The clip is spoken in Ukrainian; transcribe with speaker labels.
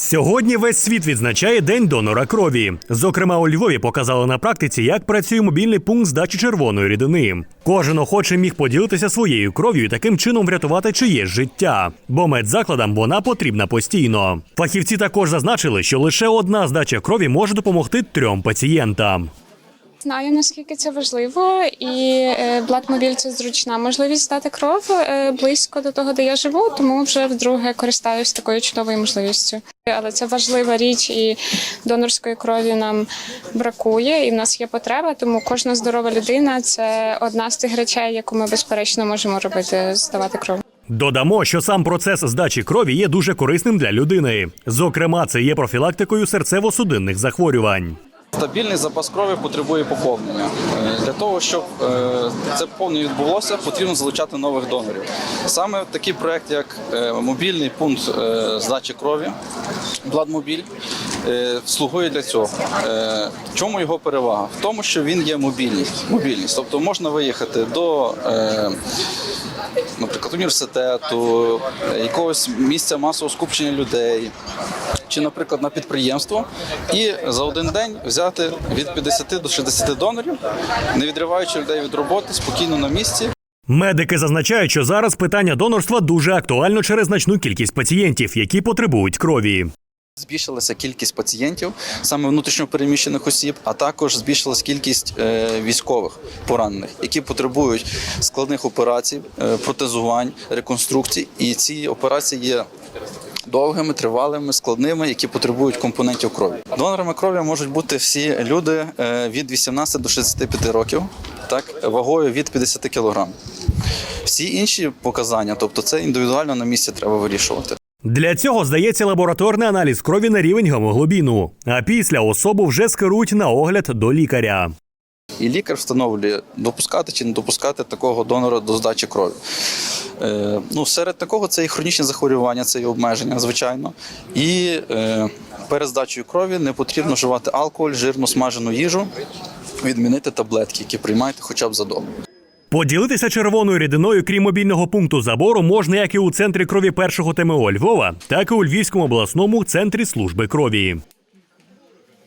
Speaker 1: Сьогодні весь світ відзначає День донора крові. Зокрема, у Львові показали на практиці, як працює мобільний пункт здачі червоної рідини. Кожен охочий міг поділитися своєю кров'ю і таким чином врятувати чиєсь життя, бо медзакладам вона потрібна постійно. Фахівці також зазначили, що лише одна здача крові може допомогти трьом пацієнтам.
Speaker 2: Знаю наскільки це важливо, і е, Бладмобіль це зручна можливість здати кров е, близько до того, де я живу, тому вже вдруге користаюсь такою чудовою можливістю. Але це важлива річ, і донорської крові нам бракує, і в нас є потреба. Тому кожна здорова людина це одна з тих речей, яку ми безперечно можемо робити здавати кров.
Speaker 1: Додамо, що сам процес здачі крові є дуже корисним для людини. Зокрема, це є профілактикою серцево-судинних захворювань.
Speaker 3: Стабільний запас крові потребує поповнення. Е, Для того, щоб е, це поповнення відбулося, потрібно залучати нових донорів. Саме такий проект, як е, мобільний пункт здачі крові, Бладмобіль, слугує для цього. Чому його перевага? В тому, що він є мобільність. мобільність. Тобто можна виїхати до. Наприклад, університету, якогось місця масового скупчення людей, чи, наприклад, на підприємство, і за один день взяти від 50 до 60 донорів, не відриваючи людей від роботи, спокійно на місці.
Speaker 1: Медики зазначають, що зараз питання донорства дуже актуально через значну кількість пацієнтів, які потребують крові.
Speaker 3: Збільшилася кількість пацієнтів, саме внутрішньопереміщених осіб, а також збільшилась кількість е, військових поранених, які потребують складних операцій, е, протезувань, реконструкцій. І ці операції є довгими, тривалими, складними, які потребують компонентів крові. Донорами крові можуть бути всі люди е, від 18 до 65 років, так вагою від 50 кг. Всі інші показання, тобто це індивідуально на місці треба вирішувати.
Speaker 1: Для цього здається лабораторний аналіз крові на рівень гемоглобіну. А після особу вже скерують на огляд до лікаря.
Speaker 3: І лікар встановлює, допускати чи не допускати такого донора до здачі крові. Е, ну, серед такого це і хронічні захворювання, це і обмеження, звичайно. І е, перед здачею крові не потрібно вживати алкоголь, жирну смажену їжу, відмінити таблетки, які приймаєте хоча б за добу.
Speaker 1: Поділитися червоною рідиною, крім мобільного пункту забору, можна як і у центрі крові першого ТМО Львова, так і у Львівському обласному центрі служби крові.